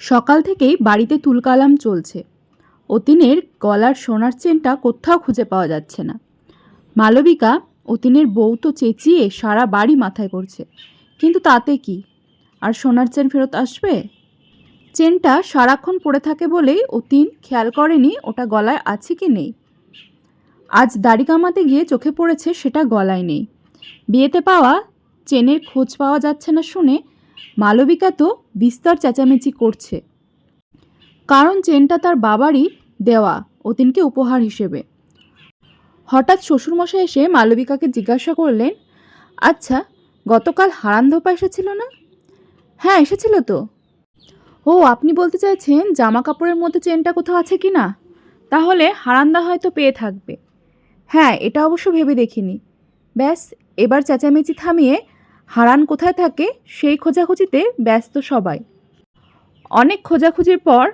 সকাল থেকেই বাড়িতে তুলকালাম চলছে। অতীনের গলার সোনার চেনটা কোথাও খুঁজে পাওয়া যাচ্ছে না। মালবিকা অতীনের বউ তো চেঁচিয়ে সারা বাড়ি মাথায় করছে। কিন্তু তাতে কি? আর সোনার চেন ফেরত আসবে? চেনটা সারাক্ষণ পড়ে থাকে বলেই অতীন খেয়াল করেনি ওটা গলায় আছে কি নেই। আজ দাড়ি কামাতে গিয়ে চোখে পড়েছে সেটা গলায় নেই। বিয়েতে পাওয়া চেনের খোঁজ পাওয়া যাচ্ছে না শুনে মালবিকা তো বিস্তর চেঁচামেচি করছে। কারণ চেনটা তার বাবারই দেওয়া, অতীনকে উপহার হিসেবে। হঠাৎ শ্বশুরমশাই এসে মালবিকাকে জিজ্ঞাসা করলেন আচ্ছা গতকাল হারান্দোপা এসেছিল না? হ্যাঁ এসেছিল তো। ও, আপনি বলতে চাইছেন জামা কাপড়ের মধ্যে চেনটা কোথাও আছে কি না? তাহলে হারান্দা হয়তো পেয়ে থাকবে। হ্যাঁ এটা অবশ্য ভেবে দেখিনি। ব্যাস, এবার চেঁচামেচি থামিয়ে হারান কোথায় থাকে সেই খোঁজাখুঁজিতে ব্যস্ত সবাই। অনেক খোঁজাখুঁজির পর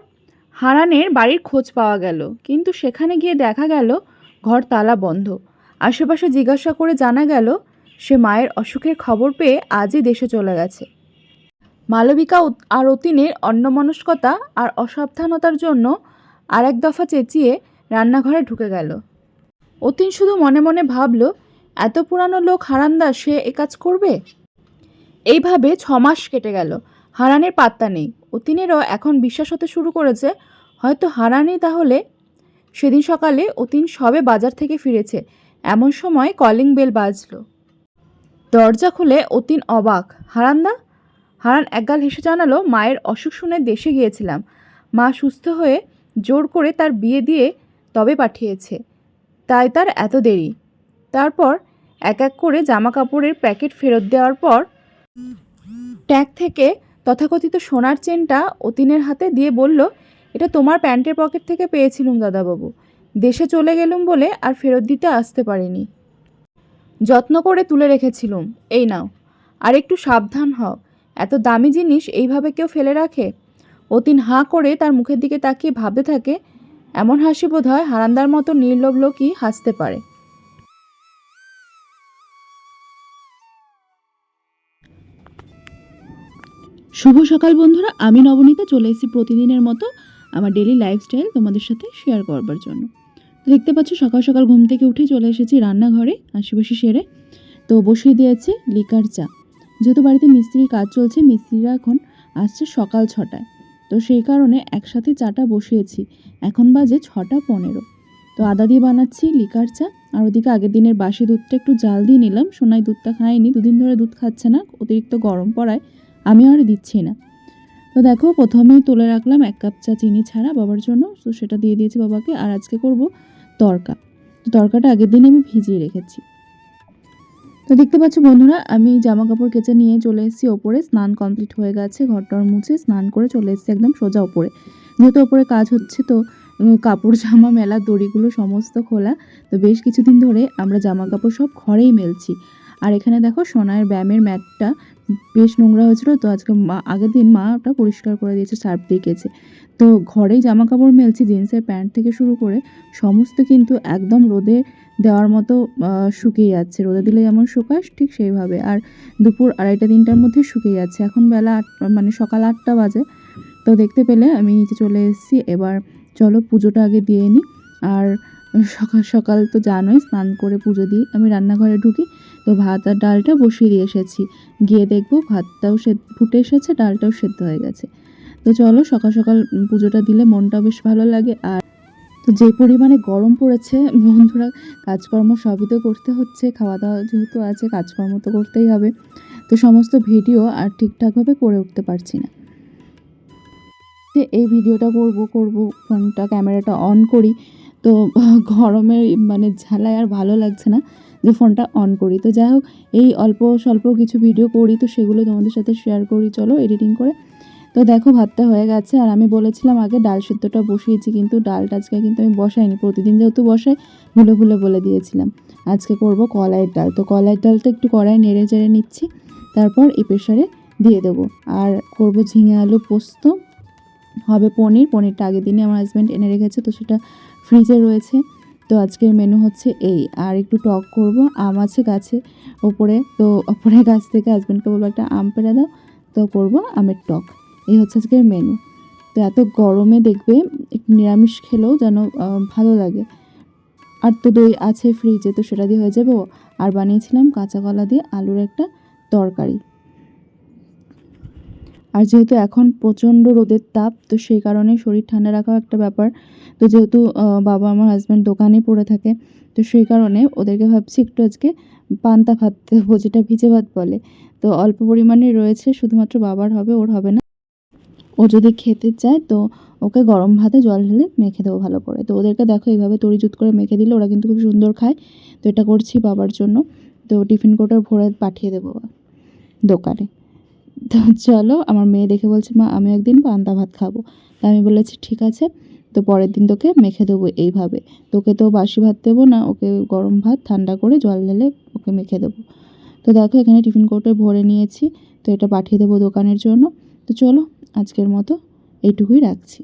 হারানের বাড়ির খোঁজ পাওয়া গেল, কিন্তু সেখানে গিয়ে দেখা গেল ঘর তালা বন্ধ। আশেপাশে জিজ্ঞাসা করে জানা গেল, সে মায়ের অসুখের খবর পেয়ে আজই দেশে চলে গেছে। মালবিকা আর অতীনের অন্যমনস্কতা আর অসাবধানতার জন্য আর এক দফা চেঁচিয়ে রান্নাঘরে ঢুকে গেল। অতীন শুধু মনে মনে ভাবল, এত পুরানো লোক হারান্দা সে এ কাজ করবে? এইভাবে ছ মাস কেটে গেল। হারানের পাত্তা নেই অতীনেরও এখন বিশ্বাস হতে শুরু করেছে, হয়তো হারানই তাহলে সেদিন সকালে অতীন সবে বাজার থেকে ফিরেছে, এমন সময় কলিং বেল বাজলো। দরজা খুলে অতীন অবাক হারান্দা হারান একগাল হেসে জানালো, মায়ের অসুখ শুনে দেশে গিয়েছিলাম। মা সুস্থ হয়ে জোর করে তার বিয়ে দিয়ে তবে পাঠিয়েছে। তাই তার এত দেরি। তারপর এক এক করে জামা কাপড়ের প্যাকেট ফেরত দেওয়ার পর ট্যাগ থেকে তথাকথিত সোনার চেনটা অতীনের হাতে দিয়ে বলল, এটা তোমার প্যান্টের পকেট থেকে পেয়েছিলুম দাদাবাবু। দেশে চলে গেলুম বলে আর ফেরত দিতে আসতে পারিনি। যত্ন করে তুলে রেখেছিলুম। এই নাও। আর একটু সাবধান হও। এত দামি জিনিস এইভাবে কেউ ফেলে রাখে? অতীন হাঁ করে তার মুখের দিকে তাকিয়ে ভাবতে থাকে। এমন হাসি বোধ হয় হারান্দার মতো নির্লোভ লোকই হাসতে পারে। শুভ সকাল বন্ধুরা। আমি নবনীতা, চলে এসেছি প্রতিদিনের মতো আমার ডেলি লাইফস্টাইল তোমাদের সাথে শেয়ার করবার জন্য। তো দেখতে পাচ্ছ, সকাল সকাল ঘুম থেকে উঠে চলে এসেছি রান্নাঘরে, আশেপাশে সেরে। তো বসিয়ে দিয়েছে লিকার চা। যেহেতু বাড়িতে মিস্ত্রির কাজ চলছে, মিস্ত্রিরা এখন আসছে সকাল ছটায়। তো সেই কারণে একসাথে চাটা বসিয়েছি। এখন বাজে ছটা পনেরো। তো আদা দিয়ে বানাচ্ছি লিকার চা। আর ওদিকে আগের দিনের বাসি দুধটা একটু জাল দিয়ে নিলাম। সোনাই দুধটা খাইনি দুদিন ধরে দুধ খাচ্ছে না, অতিরিক্ত গরম পড়ায়। আমি আর দিচ্ছি না। তো দেখো প্রথমেই তুলে রাখলাম এক কাপ চা চিনি ছাড়া বাবার জন্য। তো সেটা দিয়ে দিয়েছি বাবাকে। আর আজকে করব তরকা। তো তরকাটা আগের দিন আমি ভিজিয়ে রেখেছি। তো দেখতে পাচ্ছ বন্ধুরা, আমি জামা কাপড় কেচে নিয়ে চলে এসেছি ওপরে। স্নান কমপ্লিট হয়ে গেছে, ঘরটর মুছে স্নান করে চলে এসেছি একদম সোজা ওপরে। যেহেতু ওপরে কাজ হচ্ছে, তো কাপড়, জামা, মেলা, দড়িগুলো সমস্ত খোলা। তো বেশ কিছুদিন ধরে আমরা জামা কাপড় সব ঘরেই মেলছি। আর এখানে দেখো সোনার ব্যায়ামের ম্যাটটা বেশ নোংরা হয়েছিল। তো আজকে মা, আগের দিন মা ওটা পরিষ্কার করে দিয়েছে, সার্ফ দিয়ে তো ঘরেই জামা কাপড় মেলছি, জিন্সের প্যান্ট থেকে শুরু করে সমস্ত কিন্তু একদম রোদে দেওয়ার মতো শুকিয়ে যাচ্ছে। রোদে দিলে যেমন শুকায় ঠিক সেইভাবে। আর দুপুর আড়াইটা, তিনটার মধ্যে শুকিয়ে যাচ্ছে। এখন বেলা আট মানে সকাল আটটা বাজে। তো দেখতে পেলে আমি নিচে চলে এসেছি। এবার চলো পুজোটা আগে দিয়ে নিই আর সকাল সকাল তো জানোই, স্নান করে পুজো দিই আমি রান্নাঘরে ঢুকি। তো ভাত আর ডালটা বসিয়ে দিয়ে এসেছি। গিয়ে দেখব ভাতটাও সে, ফুটে এসেছে, ডালটাও সেদ্ধ হয়ে গেছে। তো চলো সকাল সকাল পুজোটা দিলে মনটাও বেশ ভালো লাগে। আর তো যে পরিমাণে গরম পড়েছে, বন্ধুরা, কাজকর্ম সবই তো করতে হচ্ছে খাওয়া দাওয়া যেহেতু আছে, কাজকর্ম তো করতেই হবে। তো সমস্ত ভিডিও আর ঠিকঠাকভাবে করে উঠতে পারছি না। যে এই ভিডিওটা করব করব, ফোনটা, ক্যামেরাটা অন করি। তো গরমের মানে ঝালায় আর ভালো লাগছে না। যে ফোনটা অন করি। তো যাই হোক, এই অল্প স্বল্প কিছু ভিডিও করি, তো সেগুলো তোমাদের সাথে শেয়ার করি। চলো এডিটিং করে। তো দেখো, ভাতটা হয়ে গেছে। আর আমি বলেছিলাম আগে ডাল সিদ্ধটা বসিয়েছি, কিন্তু ডালটা আজকে কিন্তু আমি বসাইনি। প্রতিদিন যেহেতু বসাই, ভুলে ভুলে বলে দিয়েছিলাম। আজকে করব কলাইয়ের ডাল। তো কলাইয়ের ডালটা একটু কড়াই নেড়ে চেড়ে নিচ্ছি। তারপর এই প্রেশারে দিয়ে দেবো। আর করব ঝিঙে আলু পোস্ত। হবে পনির। পনিরটা আগের দিনে আমার হাজব্যান্ড এনে রেখেছে, তো সেটা ফ্রিজে রয়েছে। তো আজকের মেনু হচ্ছে এই। আর একটু টক করব, আম আছে গাছে ওপরে, তো ওপরে গাছ থেকে হাজব্যান্ডকে বলব একটা আম পেড়ে দাও, তো করব আমের টক। এই হচ্ছে আজকের মেনু তো এত গরমে দেখবে একটু নিরামিষ খেলেও যেন ভালো লাগে। আর তো দই আছে ফ্রিজে তো সেটা দিয়ে হয়ে যাবে। আর বানিয়েছিলাম কাঁচা কলা দিয়ে আলুর একটা তরকারি। আর যেহেতু এখন প্রচণ্ড রোদের তাপ, তো সেই কারণে শরীর ঠান্ডা রাখাও একটা ব্যাপার। তো যেহেতু বাবা আমার হাজব্যান্ড দোকানে পড়ে থাকে, তো সেই কারণে ওদেরকে ভাবছি একটু আজকে পান্তা ভাত দেবো, যেটা ভিজে ভাত বলে। তো অল্প পরিমাণে রয়েছে, শুধুমাত্র বাবার হবে, ওর হবে না। ও যদি খেতে চায়, তো ওকে গরম ভাতে জল ঢেলে মেখে দেবো ভালো করে। তো ওদেরকে দেখো, এইভাবে তড়িজুত করে মেখে দিলে ওরা কিন্তু খুব সুন্দর খায়। তো এটা করছি বাবার জন্য। তো টিফিন কোটার ভরে পাঠিয়ে দেবো দোকানে। তো চলো, আমার মেয়ে দেখে বলছে, মা, আমি একদিন পান্তা ভাত খাব। তা আমি বলেছি, ঠিক আছে, তো পরের দিন তোকে মেখে দেবো এইভাবে। তোকে তো বাসি ভাত দেবো না, ওকে গরম ভাত, ঠান্ডা করে জল ঢেলে ওকে মেখে দেবো। তো দেখো, এখানে টিফিন কোটে ভরে নিয়েছি, তো এটা পাঠিয়ে দেবো দোকানের জন্য। তো চলো, আজকের মতো এইটুকুই রাখছি।